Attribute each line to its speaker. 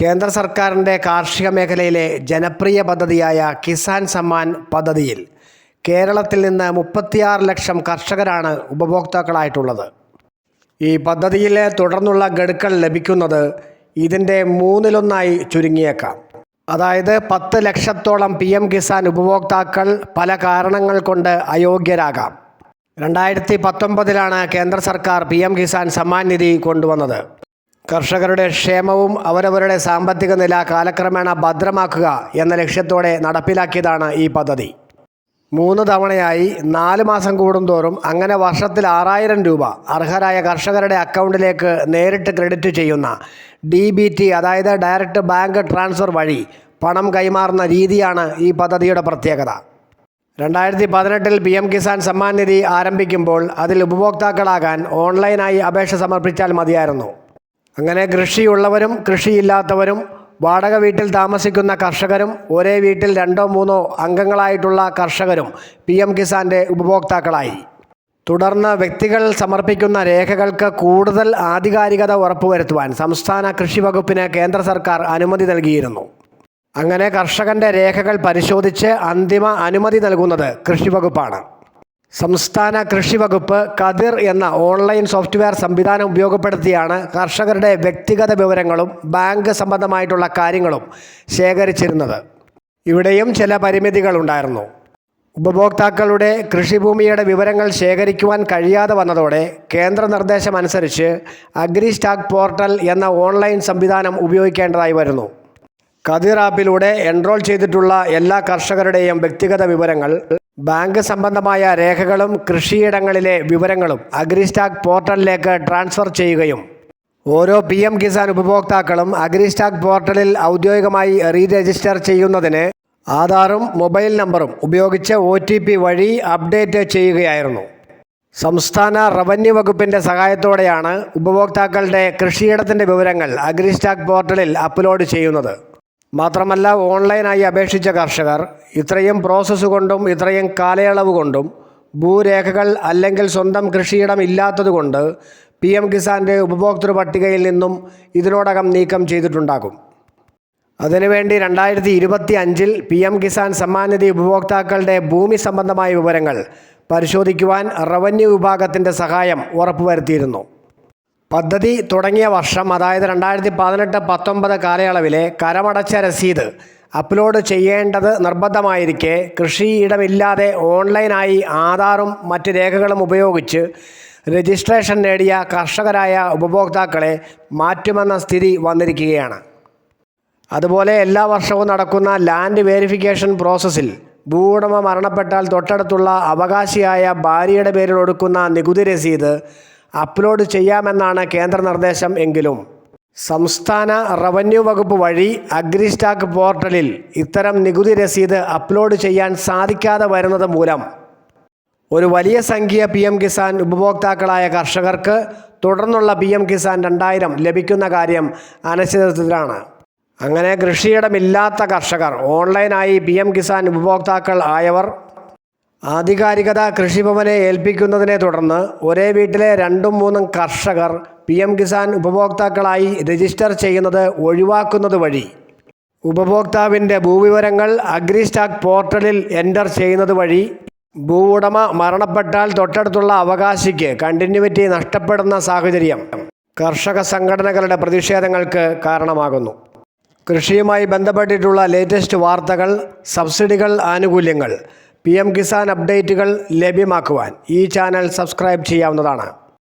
Speaker 1: കേന്ദ്ര സർക്കാരിന്റെ കാർഷിക മേഖലയിലെ ജനപ്രിയ പദ്ധതിയായ കിസാൻ സമ്മാൻ പദ്ധതിയിൽ കേരളത്തിൽ നിന്ന് മുപ്പത്തിയാറ് ലക്ഷം കർഷകരാണ് ഉപഭോക്താക്കളായിട്ടുള്ളത്. ഈ പദ്ധതിയിലെ തുടർന്നുള്ള ഗഡുക്കൾ ലഭിക്കുന്നത് ഇതിന്റെ മൂന്നിലൊന്നായി ചുരുങ്ങിയേക്കാം. അതായത് പത്ത് ലക്ഷത്തോളം പി എം കിസാൻ ഉപഭോക്താക്കൾ പല കാരണങ്ങൾ കൊണ്ട് അയോഗ്യരാകാം. രണ്ടായിരത്തി പത്തൊമ്പതിലാണ് കേന്ദ്ര സർക്കാർ പി എം കിസാൻ സമ്മാൻ നിധി കൊണ്ടുവന്നത്. കർഷകരുടെ ക്ഷേമവും അവരവരുടെ സാമ്പത്തിക നില കാലക്രമേണ ഭദ്രമാക്കുക എന്ന ലക്ഷ്യത്തോടെ നടപ്പിലാക്കിയതാണ് ഈ പദ്ധതി. മൂന്ന് തവണയായി നാല് മാസം കൂടുന്തോറും അങ്ങനെ വർഷത്തിൽ ആറായിരം രൂപ അർഹരായ കർഷകരുടെ അക്കൗണ്ടിലേക്ക് നേരിട്ട് ക്രെഡിറ്റ് ചെയ്യുന്ന ഡി ബി ടി അതായത് ഡയറക്റ്റ് ബാങ്ക് ട്രാൻസ്ഫർ വഴി പണം കൈമാറുന്ന രീതിയാണ് ഈ പദ്ധതിയുടെ പ്രത്യേകത. രണ്ടായിരത്തി പതിനെട്ടിൽ പി എം കിസാൻ സമ്മാൻ നിധി ആരംഭിക്കുമ്പോൾ അതിൽ ഉപഭോക്താക്കളാകാൻ ഓൺലൈനായി അപേക്ഷ സമർപ്പിച്ചാൽ മതിയായിരുന്നു. അങ്ങനെ കൃഷിയുള്ളവരും കൃഷിയില്ലാത്തവരും വാടക വീട്ടിൽ താമസിക്കുന്ന കർഷകരും ഒരേ വീട്ടിൽ രണ്ടോ മൂന്നോ അംഗങ്ങളായിട്ടുള്ള കർഷകരും പി എം കിസാന്റെ ഉപഭോക്താക്കളായി. തുടർന്ന് വ്യക്തികൾ സമർപ്പിക്കുന്ന രേഖകൾക്ക് കൂടുതൽ ആധികാരികത ഉറപ്പുവരുത്തുവാൻ സംസ്ഥാന കൃഷി വകുപ്പിന് കേന്ദ്ര സർക്കാർ അനുമതി നൽകിയിരുന്നു. അങ്ങനെ കർഷകന്റെ രേഖകൾ പരിശോധിച്ച് അന്തിമ അനുമതി നൽകുന്നത് കൃഷി വകുപ്പാണ്. സംസ്ഥാന കൃഷി വകുപ്പ് കതിർ എന്ന ഓൺലൈൻ സോഫ്റ്റ്വെയർ സംവിധാനം ഉപയോഗപ്പെടുത്തിയാണ് കർഷകരുടെ വ്യക്തിഗത വിവരങ്ങളും ബാങ്ക് സംബന്ധമായിട്ടുള്ള കാര്യങ്ങളും ശേഖരിച്ചിരുന്നത്. ഇവിടെയും ചില പരിമിതികളുണ്ടായിരുന്നു ഉപഭോക്താക്കളുടെ കൃഷിഭൂമിയുടെ വിവരങ്ങൾ ശേഖരിക്കുവാൻ കഴിയാതെ വന്നതോടെ കേന്ദ്ര നിർദ്ദേശം അനുസരിച്ച് അഗ്രി സ്റ്റാക്ക് പോർട്ടൽ എന്ന ഓൺലൈൻ സംവിധാനം ഉപയോഗിക്കേണ്ടതായി വരുന്നു. കതിർ ആപ്പിലൂടെ എൻറോൾ ചെയ്തിട്ടുള്ള എല്ലാ കർഷകരുടെയും വ്യക്തിഗത വിവരങ്ങൾ ബാങ്ക് സംബന്ധമായ രേഖകളും കൃഷിയിടങ്ങളിലെ വിവരങ്ങളും അഗ്രിസ്റ്റാക്ക് പോർട്ടലിലേക്ക് ട്രാൻസ്ഫർ ചെയ്യുകയും. ഓരോ പി എം കിസാൻ ഉപഭോക്താക്കളും അഗ്രിസ്റ്റാക്ക് പോർട്ടലിൽ ഔദ്യോഗികമായി റീ രജിസ്റ്റർ ചെയ്യുന്നതിന് ആധാറും മൊബൈൽ നമ്പറും ഉപയോഗിച്ച് ഒ വഴി അപ്ഡേറ്റ് ചെയ്യുകയായിരുന്നു. സംസ്ഥാന റവന്യൂ വകുപ്പിന്റെ സഹായത്തോടെയാണ് ഉപഭോക്താക്കളുടെ കൃഷിയിടത്തിന്റെ വിവരങ്ങൾ അഗ്രിസ്റ്റാക്ക് പോർട്ടലിൽ അപ്ലോഡ് ചെയ്യുന്നത്. മാത്രമല്ല ഓൺലൈനായി അപേക്ഷിച്ച കർഷകർ ഇത്രയും പ്രോസസ്സ് കൊണ്ടും ഇത്രയും കാലയളവ് കൊണ്ടും ഭൂരേഖകൾ അല്ലെങ്കിൽ സ്വന്തം കൃഷിയിടം ഇല്ലാത്തതുകൊണ്ട് പി എം കിസാന്റെ ഉപഭോക്തൃ പട്ടികയിൽ നിന്നും ഇതിനോടകം നീക്കം ചെയ്തിട്ടുണ്ടാകും. അതിനുവേണ്ടി രണ്ടായിരത്തി ഇരുപത്തി അഞ്ചിൽ പി എം കിസാൻ സമ്മാനിധി ഉപഭോക്താക്കളുടെ ഭൂമി സംബന്ധമായ വിവരങ്ങൾ പരിശോധിക്കുവാൻ റവന്യൂ വിഭാഗത്തിന്റെ സഹായം ഉറപ്പുവരുത്തിയിരുന്നു. പദ്ധതി തുടങ്ങിയ വർഷം അതായത് രണ്ടായിരത്തി പതിനെട്ട് പത്തൊമ്പത് കാലയളവിലെ കരമടച്ച രസീത് അപ്ലോഡ് ചെയ്യേണ്ടത് നിർബന്ധമായിരിക്കെ കൃഷിയിടമില്ലാതെ ഓൺലൈനായി ആധാറും മറ്റ് രേഖകളും ഉപയോഗിച്ച് രജിസ്ട്രേഷൻ നേടിയ കർഷകരായ ഉപഭോക്താക്കളെ മാറ്റുമെന്ന സ്ഥിതി വന്നിരിക്കുകയാണ്. അതുപോലെ എല്ലാ വർഷവും നടക്കുന്ന ലാൻഡ് വേരിഫിക്കേഷൻ പ്രോസസ്സിൽ ഭൂവുടമ മരണപ്പെട്ടാൽ തൊട്ടടുത്തുള്ള അവകാശിയായ ഭാര്യയുടെ പേരിൽ ഒടുക്കുന്ന നികുതി രസീത് അപ്ലോഡ് ചെയ്യാമെന്നാണ് കേന്ദ്ര നിർദ്ദേശം എങ്കിലും. സംസ്ഥാന റവന്യൂ വകുപ്പ് വഴി അഗ്രിസ്റ്റാക്ക് പോർട്ടലിൽ ഇത്തരം നികുതി രസീത് അപ്ലോഡ് ചെയ്യാൻ സാധിക്കാതെ വരുന്നത് മൂലം. ഒരു വലിയ സംഖ്യ പി എം കിസാൻ ഉപഭോക്താക്കളായ കർഷകർക്ക് തുടർന്നുള്ള പി എം കിസാൻ രണ്ടായിരം ലഭിക്കുന്ന കാര്യം അനിശ്ചിതത്വത്തിലാണ്. അങ്ങനെ കൃഷിയിടമില്ലാത്ത കർഷകർ ഓൺലൈനായി പി എം കിസാൻ ഉപഭോക്താക്കൾ ആയവർ ആധികാരികത കൃഷിഭവനെ ഏൽപ്പിക്കുന്നതിനെ തുടർന്ന് ഒരേ വീട്ടിലെ രണ്ടും മൂന്നും കർഷകർ പി എം കിസാൻ ഉപഭോക്താക്കളായി രജിസ്റ്റർ ചെയ്യുന്നത് ഒഴിവാക്കുന്നത് വഴി. ഉപഭോക്താവിന്റെ ഭൂവിവരങ്ങൾ അഗ്രിസ്റ്റാക്ക് പോർട്ടലിൽ എന്റർ ചെയ്യുന്നത് വഴി ഭൂ ഉടമ മരണപ്പെട്ടാൽ തൊട്ടടുത്തുള്ള അവകാശിക്ക് കണ്ടിന്യൂവിറ്റി നഷ്ടപ്പെടുന്ന സാഹചര്യം കർഷക സംഘടനകളുടെ പ്രതിഷേധങ്ങൾക്ക് കാരണമാകുന്നു. കൃഷിയുമായി ബന്ധപ്പെട്ടിട്ടുള്ള ലേറ്റസ്റ്റ് വാർത്തകൾ സബ്സിഡികൾ ആനുകൂല്യങ്ങൾ പി എം കിസാൻ അപ്ഡേറ്റുകൾ ലഭ്യമാക്കുവാൻ ഈ ചാനൽ സബ്സ്ക്രൈബ് ചെയ്യാവുന്നതാണ്.